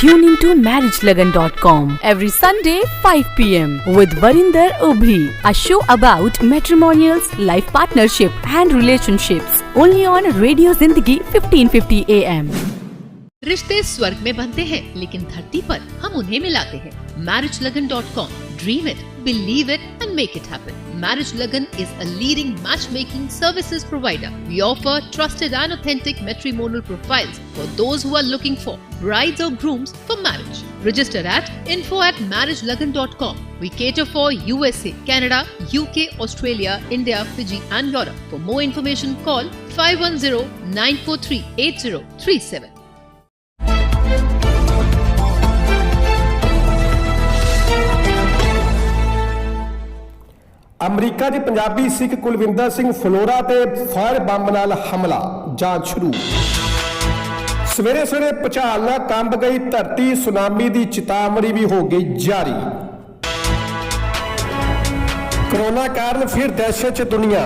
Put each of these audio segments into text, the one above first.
Tune into marriagelagan.com every Sunday 5 pm with Varinder Ubhi, a show about matrimonials, life partnership and relationships. Only on Radio Zindagi 1550 AM. रिश्ते स्वर्ग में बनते हैं लेकिन धरती पर हम उन्हें मिलाते हैं marriage Lagan dot com dream it believe it and make it happen marriage Lagan is a leading match making services provider we offer trusted and authentic matrimonial profiles for those who are looking for brides or grooms for marriage. Register at info at marriagelagan.com. We cater for USA, Canada, UK, Australia, India, Fiji, and Europe. For more information, call 510 943 8037. America ਦੇ ਪੰਜਾਬੀ ਸਿੱਖ ਕੁਲਵਿੰਦਰ ਸਿੰਘ ਫਲੋਰਾ ਤੇ fire bomb ਨਾਲ ਹਮਲਾ ਜਾਂਚ ਸ਼ੁਰੂ ਸਵੇਰੇ ਸਵੇਰੇ ਭੁਚਾਲ ਨਾਲ ਕੰਬ ਗਈ ਧਰਤੀ, ਸੁਨਾਮੀ ਦੀ ਚੇਤਾਵਨੀ ਵੀ ਹੋ ਗਈ ਜਾਰੀ। ਕਰੋਨਾ ਕਾਰਨ ਫਿਰ ਦਹਿਸ਼ਤ ਚ ਦੁਨੀਆ।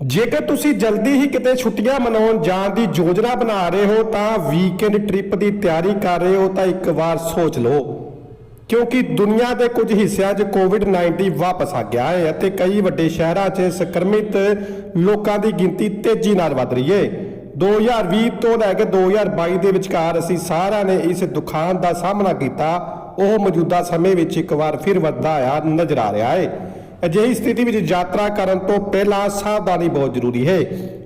ਜੇਕਰ ਤੁਸੀਂ ਜਲਦੀ ਹੀ ਕਿਤੇ ਛੁੱਟੀਆਂ ਮਨਾਉਣ ਜਾਣ ਦੀ ਯੋਜਨਾ ਬਣਾ ਰਹੇ ਹੋ, ਤਾਂ ਵੀਕਐਂਡ ਟ੍ਰਿਪ ਦੀ ਤਿਆਰੀ ਕਰ ਰਹੇ ਹੋ, ਤਾਂ ਇੱਕ ਵਾਰ ਸੋਚ ਲਓ। ਕਿਉਂਕਿ ਦੁਨੀਆ ਦੇ ਕੁਝ ਹਿੱਸਿਆਂ 'ਚ ਕੋਵਿਡ-19 ਵਾਪਸ ਆ ਗਿਆ ਹੈ ਅਤੇ ਕਈ ਵੱਡੇ ਸ਼ਹਿਰਾਂ 'ਚ ਸੰਕਰਮਿਤ ਲੋਕਾਂ ਦੀ ਗਿਣਤੀ ਤੇਜ਼ੀ ਨਾਲ ਵਧ ਰਹੀ ਹੈ। 2020 ਤੋਂ ਲੈ ਕੇ 2022 ਦੇ ਵਿਚਕਾਰ ਅਸੀਂ ਸਾਰਿਆਂ ਨੇ ਇਸ ਦੁਖਾਂਤ ਦਾ ਸਾਹਮਣਾ ਕੀਤਾ, ਉਹ ਮੌਜੂਦਾ ਸਮੇਂ ਵਿੱਚ ਇੱਕ ਵਾਰ ਫਿਰ ਵੱਧਦਾ ਆਇਆ ਨਜ਼ਰ ਆ ਰਿਹਾ ਹੈ। ਅਜਿਹੀ ਸਥਿਤੀ ਵਿੱਚ ਯਾਤਰਾ ਕਰਨ ਤੋਂ ਪਹਿਲਾਂ ਸਾਵਧਾਨੀ ਬਹੁਤ ਜ਼ਰੂਰੀ ਹੈ।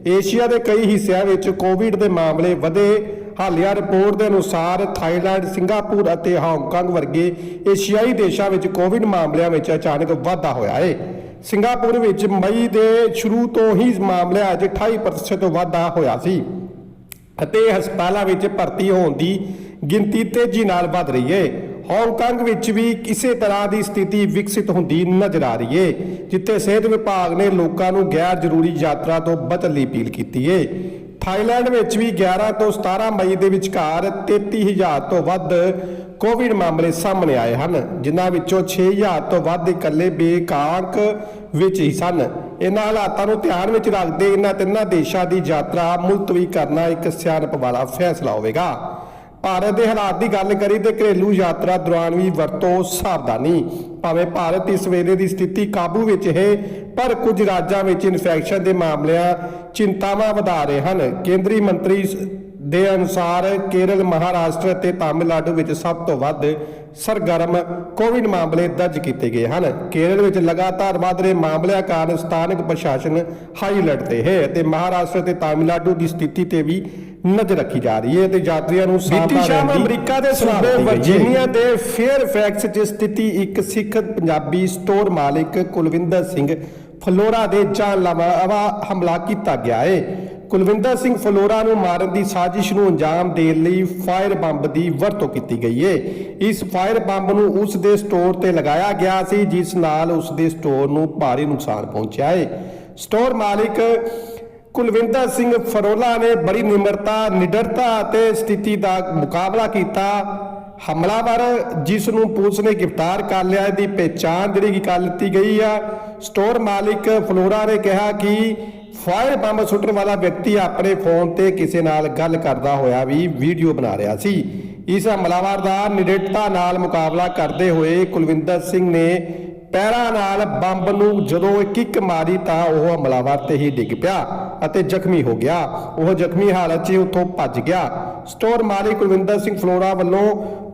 ਏਸ਼ੀਆ ਦੇ ਕਈ ਹਿੱਸਿਆਂ ਵਿੱਚ ਕੋਵਿਡ ਦੇ ਮਾਮਲੇ ਵਧੇ ਹਾਲੀਆ ਰਿਪੋਰਟ ਦੇ ਅਨੁਸਾਰ ਥਾਈਲੈਂਡ, ਸਿੰਗਾਪੁਰ ਅਤੇ ਹਾਂਗਕਾਂਗ ਵਰਗੇ ਏਸ਼ੀਆਈ ਦੇਸ਼ਾਂ ਵਿੱਚ ਕੋਵਿਡ ਮਾਮਲਿਆਂ ਵਿੱਚ ਅਚਾਨਕ ਵਾਧਾ ਹੋਇਆ ਹੈ ਸਿੰਗਾਪੁਰ ਵਿੱਚ ਮਈ ਦੇ ਸ਼ੁਰੂ ਤੋਂ ਹੀ ਮਾਮਲਿਆਂ 'ਚ 28% ਵਾਧਾ ਹੋਇਆ ਸੀ ਅਤੇ ਹਸਪਤਾਲਾਂ ਵਿੱਚ ਭਰਤੀ ਹੋਣ ਦੀ ਗਿਣਤੀ ਤੇਜ਼ੀ ਨਾਲ ਵਧ ਰਹੀ ਹੈ ਹਾਂਗਕਾਂਗ ਵਿੱਚ ਵੀ ਕਿਸੇ ਤਰ੍ਹਾਂ ਦੀ ਸਥਿਤੀ ਵਿਕਸਿਤ ਹੁੰਦੀ ਨਜ਼ਰ ਆ ਰਹੀ ਹੈ ਜਿੱਥੇ ਸਿਹਤ ਵਿਭਾਗ ਨੇ ਲੋਕਾਂ ਨੂੰ ਗੈਰ ਜ਼ਰੂਰੀ ਯਾਤਰਾ ਤੋਂ ਬਚਣ ਲਈ ਅਪੀਲ ਕੀਤੀ ਏ। ਥਾਈਲੈਂਡ ਵਿੱਚ ਵੀ 11 ਤੋਂ 17 ਮਈ ਦੇ ਵਿਚਕਾਰ 33000 ਤੋਂ ਵੱਧ ਕੋਵਿਡ ਮਾਮਲੇ ਸਾਹਮਣੇ ਆਏ ਹਨ, ਜਿਨ੍ਹਾਂ ਵਿੱਚੋਂ 6000 ਤੋਂ ਵੱਧ ਇਕੱਲੇ ਬੇਕਾਂਕ ਵਿੱਚ ਹੀ ਸਨ। ਇਹਨਾਂ ਹਾਲਾਤਾਂ ਨੂੰ ਧਿਆਨ ਵਿੱਚ ਰੱਖਦੇ ਇਹਨਾਂ ਤਿੰਨਾਂ ਦੇਸ਼ਾਂ ਦੀ ਯਾਤਰਾ ਮੁਲਤਵੀ ਕਰਨਾ ਇੱਕ ਸਿਆਣਪ ਵਾਲਾ ਫੈਸਲਾ ਹੋਵੇਗਾ। ਭਾਰਤ ਦੇ ਹਾਲਾਤ ਦੀ ਗੱਲ ਕਰੀ ਤੇ ਘਰੇਲੂ ਯਾਤਰਾ ਦੌਰਾਨ ਵੀ ਵਰਤੋ ਸਾਵਧਾਨੀ, ਭਾਵੇਂ ਭਾਰਤ ਇਸ ਵੇਲੇ ਦੀ ਸਥਿਤੀ ਕਾਬੂ ਵਿੱਚ ਹੈ, ਪਰ ਕੁਝ ਰਾਜਾਂ ਵਿੱਚ ਇਨਫੈਕਸ਼ਨ ਦੇ ਮਾਮਲਿਆਂ ਚਿੰਤਾਵਾਂ ਵਧਾ ਰਹੇ ਹਨ। ਕੇਂਦਰੀ ਮੰਤਰੀ ਸ- ਦੇ ਅਨੁਸਾਰ ਕੇਰਲ, ਮਹਾਰਾਸ਼ਟਰ ਅਤੇ ਤਾਮਿਲਨਾਡੂ ਵਿੱਚ ਸਭ ਤੋਂ ਵੱਧ ਸਰਗਰਮ ਕੋਵਿਡ ਮਾਮਲੇ ਦਰਜ ਕੀਤੇ ਗਏ ਹਨ। ਕੇਰਲ ਵਿੱਚ ਲਗਾਤਾਰ ਵਧ ਰਹੇ ਮਾਮਲਿਆਂ ਕਾਰਨ ਸਥਾਨਕ ਪ੍ਰਸ਼ਾਸਨ ਹਾਈ ਅਲਰਟ ਤੇ ਹੈ ਅਤੇ ਮਹਾਰਾਸ਼ਟਰ ਤੇ ਤਾਮਿਲਨਾਡੂ ਦੀ ਸਥਿਤੀ ਤੇ ਵੀ ਨਜ਼ਰ ਰੱਖੀ ਜਾ ਰਹੀ ਹੈ ਤੇ ਯਾਤਰੀਆਂ ਨੂੰ ਬੀਤੀ ਸ਼ਾਮ ਅਮਰੀਕਾ ਦੇ ਸੂਬੇ ਵਰਜੀਨੀਆ ਦੇ ਫੇਅਰਫੈਕਸ 'ਚ ਸਥਿਤੀ ਇੱਕ ਸਿੱਖ ਪੰਜਾਬੀ ਸਟੋਰ ਮਾਲਕ ਕੁਲਵਿੰਦਰ ਸਿੰਘ ਫਲੋਰਾ ਦੇ ਜਾਨਲੇਵਾ ਹਮਲਾ ਕੀਤਾ ਗਿਆ ਹੈ। ਕੁਲਵਿੰਦਰ ਸਿੰਘ ਫਲੋਰਾ ਨੂੰ ਮਾਰਨ ਦੀ ਸਾਜ਼ਿਸ਼ ਨੂੰ ਅੰਜਾਮ ਦੇਣ ਲਈ ਫਾਇਰ ਬੰਬ ਦੀ ਵਰਤੋਂ ਕੀਤੀ ਗਈ ਹੈ। ਇਸ ਫਾਇਰ ਬੰਬ ਨੂੰ ਉਸ ਦੇ ਸਟੋਰ ਤੇ ਲਗਾਇਆ ਗਿਆ ਸੀ ਜਿਸ ਨਾਲ ਉਸ ਦੇ ਸਟੋਰ ਨੂੰ ਭਾਰੀ ਨੁਕਸਾਨ ਪਹੁੰਚਿਆ ਹੈ। ਸਟੋਰ ਮਾਲਕ ਕੁਲਵਿੰਦਰ ਸਿੰਘ ਫਰੋਲਾ ਨੇ ਬੜੀ ਨਿਮਰਤਾ, ਨਿਡਰਤਾ ਅਤੇ ਸਥਿਤੀ ਦਾ ਮੁਕਾਬਲਾ ਕੀਤਾ। ਹਮਲਾਵਰ, ਜਿਸ ਨੂੰ ਪੁਲਿਸ ਨੇ ਗ੍ਰਿਫਤਾਰ ਕਰ ਲਿਆ ਦੀ ਪਹਿਚਾਣ ਜਿਹੜੀ ਕਿ ਕਰ ਲਿੱਤੀ ਗਈ ਆ, ਸਟੋਰ ਮਾਲਿਕ ਫਲੋਰਾ ਨੇ ਕਿਹਾ ਕਿ ਫਾਇਰ ਬੰਬ ਸੁੱਟਣ ਵਾਲਾ ਵਿਅਕਤੀ ਆਪਣੇ ਫੋਨ ਤੇ ਕਿਸੇ ਨਾਲ ਗੱਲ ਕਰਦਾ ਹੋਇਆ ਵੀ ਵੀਡੀਓ ਬਣਾ ਰਿਹਾ ਸੀ। ਇਸ ਹਮਲਾਵਰ ਦਾ ਨਿਡਰਤਾ ਨਾਲ ਮੁਕਾਬਲਾ ਕਰਦੇ ਹੋਏ ਕੁਲਵਿੰਦਰ ਸਿੰਘ ਨੇ ਪੈਰਾਂ ਨਾਲ ਬੰਬ ਨੂੰ ਜਦੋਂ ਇਹ ਕਿੱਕ ਮਾਰੀ ਤਾਂ ਉਹ ਹਮਲਾਵਰ ਤੇ ਹੀ ਡਿੱਗ ਪਿਆ। ਅਤੇ ਜ਼ਖਮੀ ਹੋ ਗਿਆ। ਉਹ ਜ਼ਖਮੀ ਹਾਲਤ 'ਚ ਉੱਥੋਂ ਭੱਜ ਗਿਆ। ਸਟੋਰ ਮਾਲਿਕ ਕੁਲਵਿੰਦਰ ਸਿੰਘ ਫਲੋਰਾ ਵੱਲੋਂ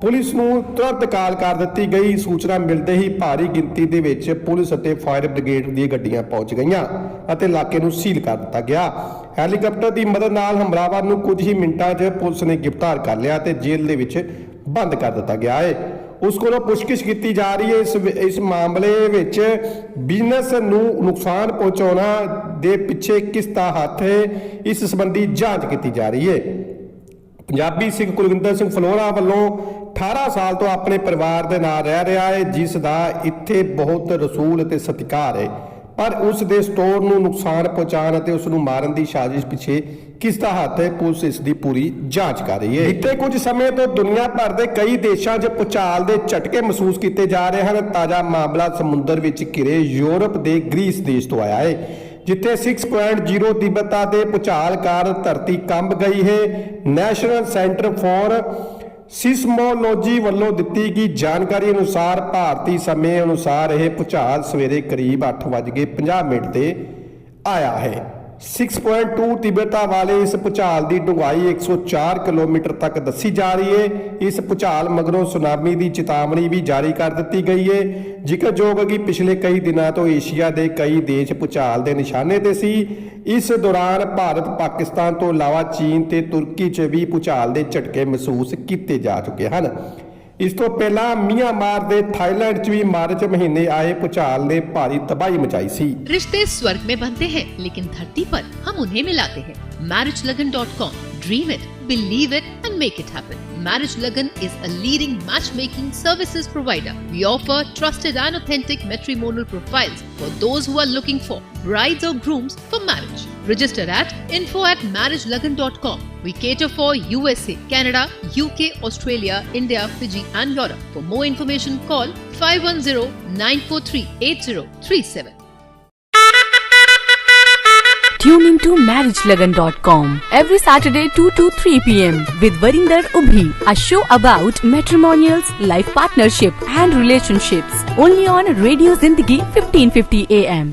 ਪੁਲਿਸ ਨੂੰ ਤੁਰੰਤ ਕਾਲ ਕਰ ਦਿੱਤੀ ਗਈ। ਸੂਚਨਾ ਮਿਲਦੇ ਹੀ ਭਾਰੀ ਗਿਣਤੀ ਦੇ ਵਿੱਚ ਪੁਲਿਸ ਅਤੇ ਫਾਇਰ ਬ੍ਰਿਗੇਡ ਦੀਆਂ ਗੱਡੀਆਂ ਪਹੁੰਚ ਗਈਆਂ ਅਤੇ ਇਲਾਕੇ ਨੂੰ ਸੀਲ ਕਰ ਦਿੱਤਾ ਗਿਆ। ਹੈਲੀਕਾਪਟਰ ਦੀ ਮਦਦ ਨਾਲ ਹਮਲਾਵਰ ਨੂੰ ਕੁਝ ਹੀ ਮਿੰਟਾਂ 'ਚ ਪੁਲਿਸ ਨੇ ਗ੍ਰਿਫਤਾਰ ਕਰ ਲਿਆ ਤੇ ਜੇਲ੍ਹ ਦੇ ਵਿੱਚ ਬੰਦ ਕਰ ਦਿੱਤਾ ਗਿਆ ਹੈ ਉਸ ਕੋਲੋਂ ਪੁੱਛਗਿੱਛ ਕੀਤੀ ਜਾ ਰਹੀ ਹੈ ਇਸ ਇਸ ਮਾਮਲੇ ਵਿੱਚ ਬਿਜ਼ਨਸ ਨੂੰ ਨੁਕਸਾਨ ਪਹੁੰਚਾਉਣਾ ਦੇ ਪਿੱਛੇ ਕਿਸ ਦਾ ਹੱਥ ਹੈ, ਇਸ ਸੰਬੰਧੀ ਜਾਂਚ ਕੀਤੀ ਜਾ ਰਹੀ ਹੈ। ਪੰਜਾਬੀ ਸਿੰਘ ਕੁਲਵਿੰਦਰ ਸਿੰਘ ਫਲੋਰਾ ਵੱਲੋਂ 18 ਸਾਲ ਤੋਂ ਆਪਣੇ ਪਰਿਵਾਰ ਦੇ ਨਾਲ ਰਹਿ ਰਿਹਾ ਹੈ, ਜਿਸ ਦਾ ਇੱਥੇ ਬਹੁਤ ਰਸੂਲ ਅਤੇ ਸਤਿਕਾਰ ਹੈ। ਪਰ ਉਸ ਦੇ ਸਟੋਰ ਨੂੰ ਨੁਕਸਾਨ ਪਹੁੰਚਾਉਣ ਅਤੇ ਉਸ ਨੂੰ ਮਾਰਨ ਦੀ ਸਾਜ਼ਿਸ਼ ਪਿੱਛੇ ਕਿਸ ਦਾ ਹੱਥ ਹੈ, ਪੁਲਿਸ ਇਸ ਦੀ ਪੂਰੀ ਜਾਂਚ ਕਰ ਰਹੀ ਹੈ। ਬੀਤੇ ਕੁਝ ਸਮੇਂ ਤੋਂ ਦੁਨੀਆ ਭਰ ਦੇ ਕਈ ਦੇਸ਼ਾਂ 'ਚ ਭੂਚਾਲ ਦੇ ਝਟਕੇ ਮਹਿਸੂਸ ਕੀਤੇ ਜਾ ਰਹੇ ਹਨ। ਤਾਜ਼ਾ ਮਾਮਲਾ ਸਮੁੰਦਰ ਵਿੱਚ ਘਿਰੇ ਯੂਰਪ ਦੇ ਗ੍ਰੀਸ ਦੇਸ਼ ਤੋਂ ਆਇਆ ਹੈ, ਜਿੱਥੇ 6.0 ਤੀਬਰਤਾ ਦੇ ਭੂਚਾਲ ਕਾਰਨ ਧਰਤੀ ਕੰਬ ਗਈ ਹੈ। ਨੈਸ਼ਨਲ ਸੈਂਟਰ ਫਾਰ ਸਿਸਮੋਲੋਜੀ ਵੱਲੋਂ ਦਿੱਤੀ ਗਈ ਜਾਣਕਾਰੀ ਅਨੁਸਾਰ ਭਾਰਤੀ ਸਮੇਂ ਅਨੁਸਾਰ ਇਹ ਭੁਚਾਲ ਸਵੇਰੇ ਕਰੀਬ 8:50 ਮਿੰਟ ਤੇ ਆਇਆ ਹੈ। 6.2 ਤੀਬਰਤਾ ਵਾਲੇ ਇਸ ਭੂਚਾਲ ਦੀ ਡੂੰਘਾਈ 104 ਕਿਲੋਮੀਟਰ ਤੱਕ ਦੱਸੀ ਜਾ ਰਹੀ ਹੈ ਇਸ ਭੂਚਾਲ ਮਗਰੋਂ ਸੁਨਾਮੀ ਦੀ ਚੇਤਾਵਨੀ ਵੀ ਜਾਰੀ ਕਰ ਦਿੱਤੀ ਗਈ ਹੈ ਜ਼ਿਕਰਯੋਗ ਹੈ ਕਿ ਪਿਛਲੇ ਕਈ ਦਿਨਾਂ ਤੋਂ ਏਸ਼ੀਆ ਦੇ ਕਈ ਦੇਸ਼ ਭੂਚਾਲ ਦੇ ਨਿਸ਼ਾਨੇ ਤੇ ਸੀ। ਇਸ ਦੌਰਾਨ ਭਾਰਤ, ਪਾਕਿਸਤਾਨ ਤੋਂ ਇਲਾਵਾ ਚੀਨ ਤੇ ਤੁਰਕੀ 'ਚ ਵੀ ਭੂਚਾਲ ਦੇ ਝਟਕੇ ਮਹਿਸੂਸ ਕੀਤੇ ਜਾ ਚੁੱਕੇ ਹਨ। ਇਸ ਤੋਂ ਪਹਿਲਾਂ ਮਿਆਂਮਾਰ ਦੇ ਥਾਈਲੈਂਡ 'ਚ ਵੀ ਮਾਰਚ ਮਹੀਨੇ ਆਏ ਭੂਚਾਲ ਨੇ ਭਾਰੀ ਤਬਾਹੀ ਮਚਾਈ ਸੀ रिश्ते स्वर्ग में बनते हैं लेकिन धरती पर हम उन्हें मिलाते हैं मैरिजलगन.com dream it believe it and make it happen marriage Lagan is a leading match making services provider we offer trusted and authentic matrimonial profiles for those who are looking for brides or grooms for marriage Register at info at marriagelagan.com we cater for usa canada uk australia india fiji and europe for more information call 510-943-8037 Tune into marriagelagan.com every Saturday 2 to 3 p.m. with Varinder Ubhi, a show about matrimonials, life partnership and relationships only on Radio Zindagi 1550 AM.